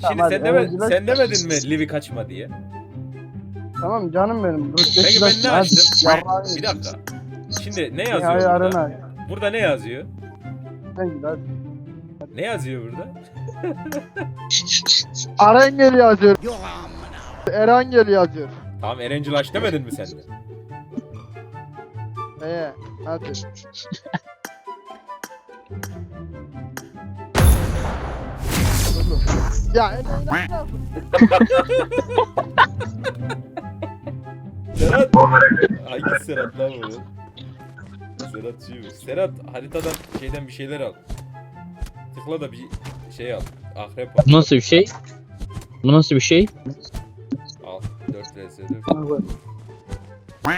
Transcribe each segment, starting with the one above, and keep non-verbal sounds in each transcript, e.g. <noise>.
Şimdi Tamam, sen, deme, Erenciler- sen demedin mi Livi kaçma diye? Tamam canım benim. Peki ben ne açtım? Bir dakika. Şimdi ne Ya yazıyor burada? arena. Burada ne yazıyor? Sen git hadi. Ne yazıyor burada? <laughs> Arengel yazıyor. Erangel yazıyor. Tamam Erencil aç demedin mi sen de? Ee, hadi. <laughs> ya Serhat. Hangi Serhat lan bu? Serhat şuymuş. Serhat haritadan şeyden bir şeyler al. Tıkla da bir şey al. Akrep al. Bu nasıl bir şey? Bu nasıl bir şey? Al. 4 vs 4.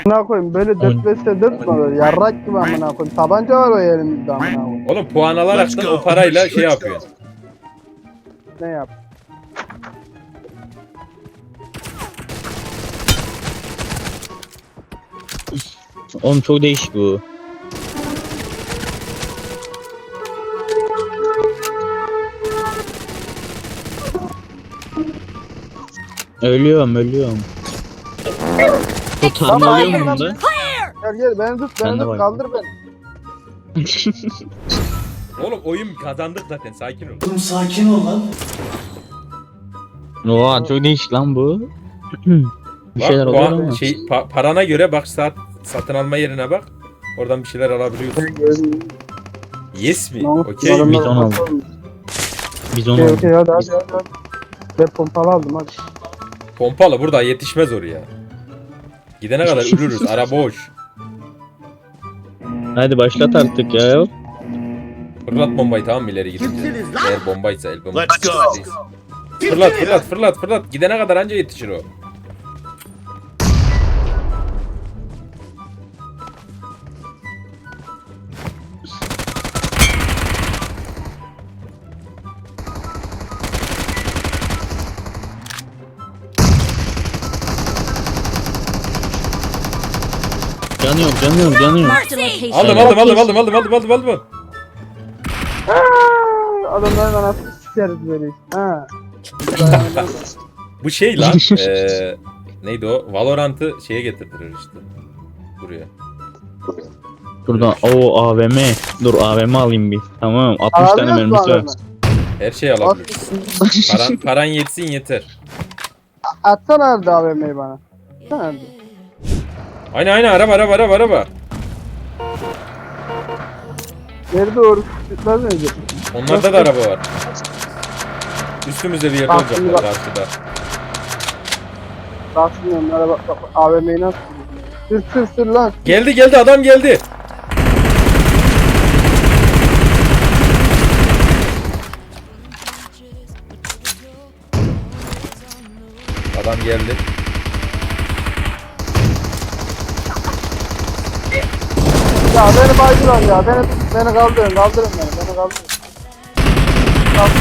Amına koyayım böyle 4 vs 4 mü olur? Yarrak gibi amına koyayım. Tabanca var o elimizde amına koyayım. Oğlum puan alarak da o parayla şey yapıyorsun. Ne yap? Oğlum çok değişik bu. Ölüyorum ölüyorum. Tamam, oluyor mu bunda? Gel gel beni tut Ben beni de tut kaldır beni. <laughs> Oğlum oyun kazandık zaten sakin ol. Oğlum sakin ol lan. Oha çok değişik lan bu. <clears throat> bir Bak, şeyler oluyor puan- ama. şey, pa- parana göre bak saat satın alma yerine bak. Oradan bir şeyler alabiliyorsun. Yes mi? Okey mi? Bizon aldım. Biz onu Okey aldık. okey hadi hadi hadi. hadi. Ben pompalı aldım hadi. Pompalı burada yetişmez oraya. Gidene kadar <laughs> ölürüz. Ara boş. Hadi başlat artık ya. Fırlat bombayı tamam mı ileri gidince. Eğer bombaysa el bombası. Let's go. Fırlat fırlat fırlat fırlat. Gidene kadar anca yetişir o. Marked a location. Aldım aldım aldım aldım aldım aldım aldım aldım. Adamların anasını sikeriz böyle. Ha. Bu şey lan. <laughs> eee neydi o? Valorant'ı şeye getirdiler işte. Buraya. Buradan o AVM. Dur AVM alayım bir. Tamam 60 tane Alabiliyor mermisi musun var. adamı? Her şeyi alabilirsin. Paran, <laughs> paran yetsin yeter. Atsana nerede AVM'yi bana. Atsana nerede? Aynen aynen araba araba araba araba. Geri doğru tutmaz önce. Onlarda da araba var. Üstümüzde bir yerde Bak, olacaklar bak. karşıda. Kalsın onlara bak AVM'yi nasıl sür sür sür lan. Geldi geldi adam geldi. Adam geldi. Ya beni baydılar ya. Beni, beni kaldırın kaldırın beni. Beni kaldırın. Kalk.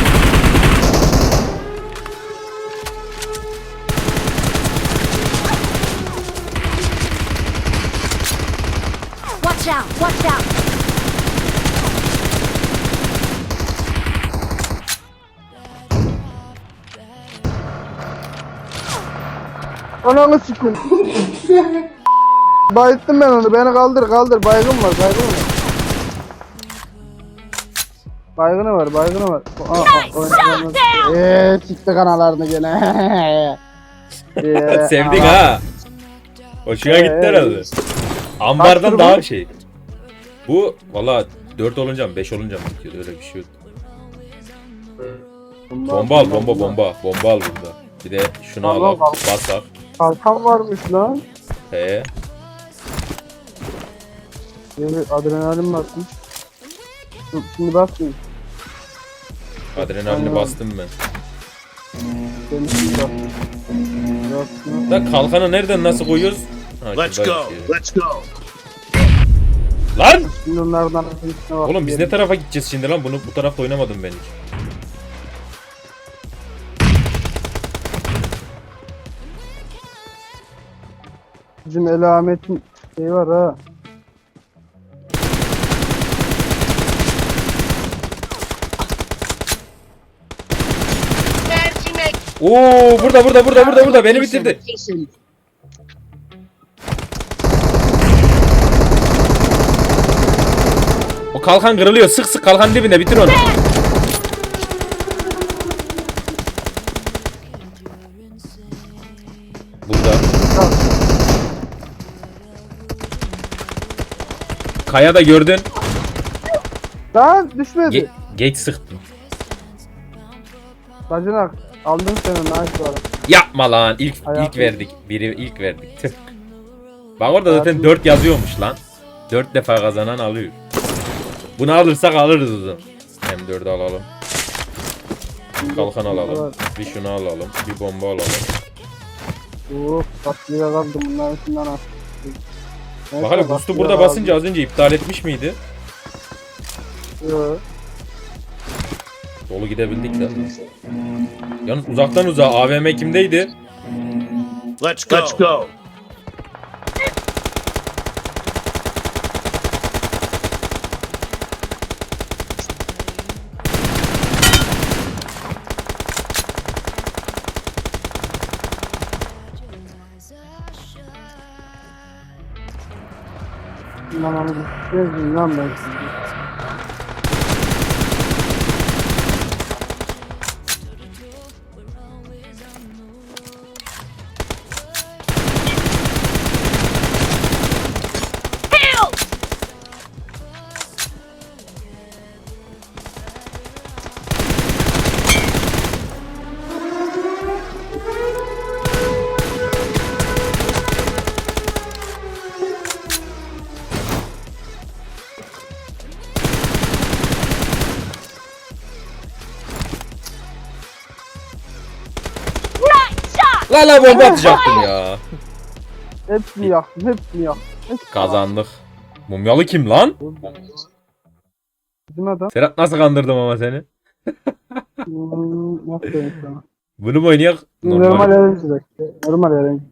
Watch out! Watch out! Ananı sikin. <laughs> Bayıttım ben onu. Beni kaldır kaldır. Baygın var baygın var. Baygını var baygını var. Eee sikti kanalarını gene. Eee, <laughs> Sevdik ha. Hoşuna Ee, gitti herhalde. Ambardan Kaç daha bu? şey. Bu valla 4 olunca mı 5 olunca mı bitiyordu öyle bir şey yok. Bomba al bomba bomba. Bomba al burada. Bir de şunu al al. al. Bas al. Kalkan varmış lan. He. Evet adrenalin basmış. Dur, Şimdi basmayayım. Adrenalini bastım ben. Da kalkanı nereden nasıl koyuyoruz? Ha, Let's şurada go. bitiyor. Let's go. Lan! Bak. Oğlum biz ne tarafa gideceğiz şimdi lan? Bunu bu tarafta oynamadım ben hiç. Bizim El Ahmet'in şey var ha. Oo burada burada burada burada burada beni bitirdi. O kalkan kırılıyor. Sık sık kalkan dibinde bitir onu. Burada. Kaya da gördün. Lan düşmedi. Ge- geç sıktın. Bacanak aldım seni nice var. Yapma lan. İlk ilk Hayatım. verdik. Biri ilk verdik. Tüh. Bak orada zaten 4 yazıyormuş lan. 4 defa kazanan alıyor. Bunu alırsak alırız zaman. Hem 4'ü alalım. Kalkan alalım. Bir şunu alalım. Bir bomba alalım. Uf tatlıya kaldım bunların içinden. Bak hele boost'u burada basınca az önce iptal etmiş miydi? Yok. Dolu gidebildik de. Yalnız uzaktan uzağa AVM kimdeydi? Let's go. Let's go. Lan onu gezdim lan ben sizi. La la bomba atacaktım ya. Hepsini yaktım hepsini yaktım. Hepsini Kazandık. Mumyalı kim lan? Bizim adam. Serhat nasıl kandırdım ama seni? Hmm, nasıl diyeyim sana? Bunu mu oynayak? Normal Normal. erenci bekle. Normal erenci.